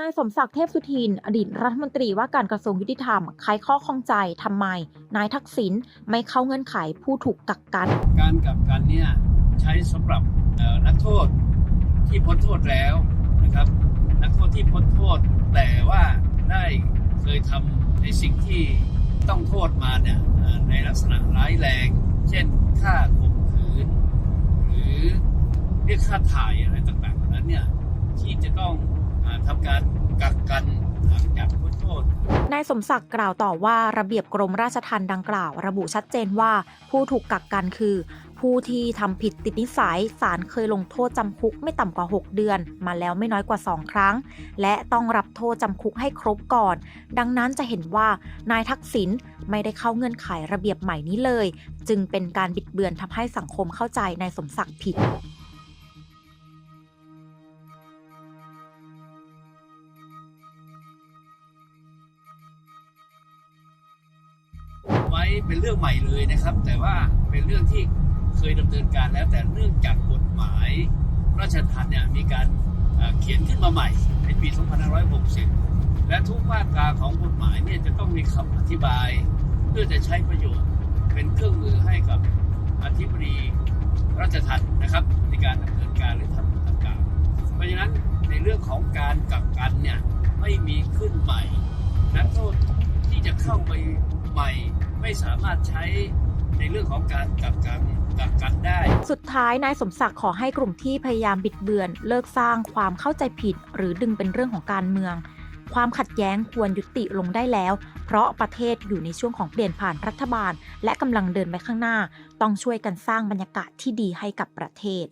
นายสมศักดิ์เทพสุทิน อดีตรัฐมนตรีว่าการกระทรวงยุติธรรมไขข้อข้องใจทำไม นายทักษิณไม่เข้าเงื่อนไขผู้ถูกกักกัน การกักกันเนี่ยใช้สำหรับนักโทษที่พ้นโทษแล้วนะครับ นักโทษที่พ้นโทษ แต่ว่าได้เคยทำในสิ่งที่ต้องโทษมาเนี่ยในลักษณะร้ายแรง เช่นฆ่าข่มขืน หรือเรียกค่าถ่ายอะไรต่างๆเหล่านั้นเนี่ยที่จะต้อง ทำการกักกันหลังจากพ้นโทษนายสมศักดิ์กล่าวต่อว่าระเบียบกรมราชทัณฑ์ดังกล่าว ระบุชัดเจนว่าผู้ถูกกักกันคือ ผู้ที่ทำผิดติดนิสัยศาลเคยลงโทษจำคุกไม่ต่ำกว่า 6 เดือน มาแล้วไม่น้อยกว่า 2 ครั้ง และต้องรับโทษจำคุกให้ครบก่อน ดังนั้นจะเห็นว่านายทักษิณไม่ได้เข้าเงื่อนไขระเบียบใหม่นี้เลย จึงเป็นการบิดเบือนทำให้สังคมเข้าใจนายสมศักดิ์ผิด ว้เป็นเรื่องใหม่เลยนะครับ แต่ว่าเป็นเรื่องที่เคยดำเนินการแล้ว แต่เนื่องจากกฎหมายราชทัณฑ์เนี่ยมีการเขียนขึ้นมาใหม่ในปี 2560 และทุกมาตราของกฎหมายเนี่ยจะต้องมีคำอธิบาย เพื่อจะใช้ประโยชน์ เป็นเครื่องมือให้กับอธิบดีราชทัณฑ์นะครับในการดำเนินการหรือทำต่างๆเพราะฉะนั้นในเรื่องของการกักกันเนี่ยไม่มีขึ้นใหม่นักโทษที่จะเข้าไปใหม่ ไม่สามารถใช้ในเรื่องของการกักกันกักกันได้ สุดท้ายนายสมศักดิ์ขอให้กลุ่มที่พยายามบิดเบือน เลิกสร้างความเข้าใจผิด หรือดึงเป็นเรื่องของการเมือง ความขัดแย้งควรยุติลงได้แล้ว เพราะประเทศอยู่ในช่วงของเปลี่ยนผ่านรัฐบาล และกำลังเดินไปข้างหน้า ต้องช่วยกันสร้างบรรยากาศที่ดีให้กับประเทศ